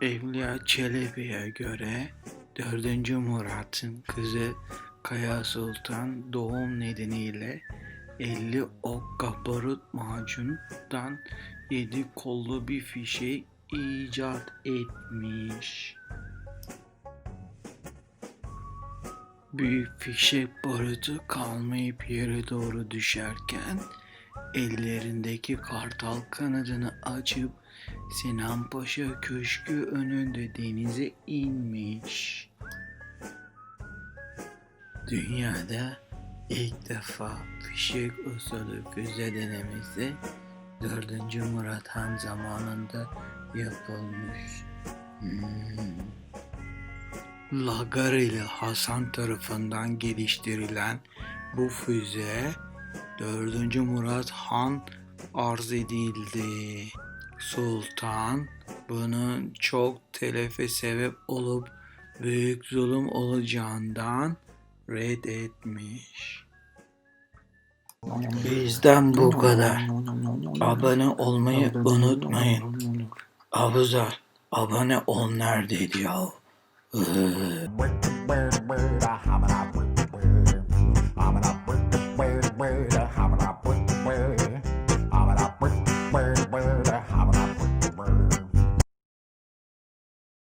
Evliya Çelebi'ye göre 4. Murat'ın kızı Kaya Sultan doğum nedeniyle 50 okka barut macundan 7 kollu bir fişek icat etmiş. Büyük fişek barutu kalmayıp yere doğru düşerken ellerindeki kartal kanadını açıp Sinan Paşa Köşkü önünde denize inmiş. Dünyada ilk defa fişek usulü füze denemesi 4. Murat Han zamanında yapılmış. Hmm. Lagar ile Hasan tarafından geliştirilen bu füze 4. Murat Han arz edildi. Sultan bunun çok telefe sebep olup büyük zulüm olacağından reddetmiş. Bizden bu kadar. Abone olmayı unutmayın. Abuzer abone ol neredeydi ya? Iıı.